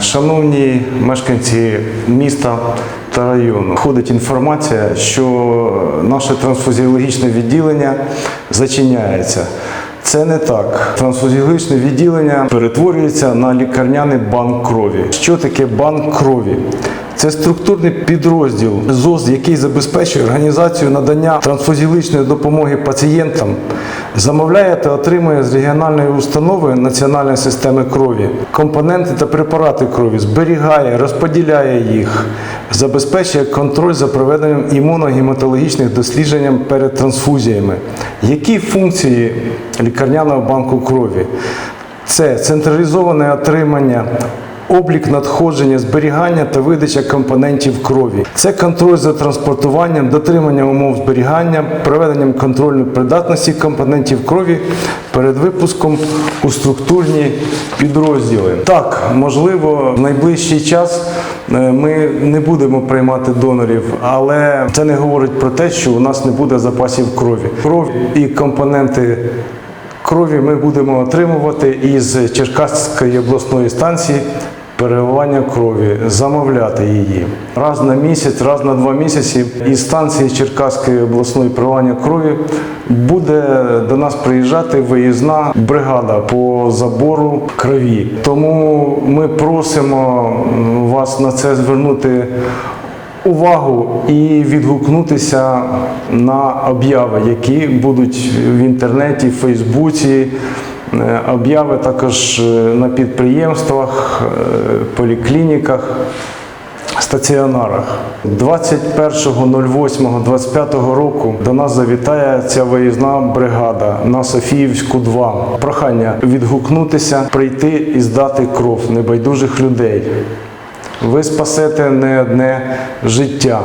Шановні мешканці міста та району, ходить інформація, що наше трансфузіологічне відділення зачиняється. Це не так. Трансфузіологічне відділення перетворюється на лікарняний банк крові. Що таке банк крові? Це структурний підрозділ ЗОЗ, який забезпечує організацію надання трансфузіологічної допомоги пацієнтам, замовляє та отримує з регіональної установи національної системи крові компоненти та препарати крові, зберігає, розподіляє їх, забезпечує контроль за проведенням імуногематологічних досліджень перед трансфузіями. Які функції лікарняного банку крові? Це централізоване отримання, облік надходження, зберігання та видача компонентів крові. Це контроль за транспортуванням, дотримання умов зберігання, проведенням контрольної придатності компонентів крові перед випуском у структурні підрозділи. Так, можливо, в найближчий час е, ми не будемо приймати донорів, але це не говорить про те, що у нас не буде запасів крові. Кров і компоненти крові ми будемо отримувати із Черкаської обласної станції переливання крові, замовляти її раз на місяць, раз на два місяці. Із станції Черкаської обласної переливання крові буде до нас приїжджати виїзна бригада по забору крові. Тому ми просимо вас на це звернути увагу і відгукнутися на обяви, які будуть в інтернеті, в Фейсбуці. Е, Обяви також е, на підприємствах, е, поліклініках, стаціонарах. 21.08.25 року до нас завітає ця виїзна бригада на Софіївську 2. Прохання відгукнутися, прийти і здати кров небайдужих людей. Ви спасете не одне життя.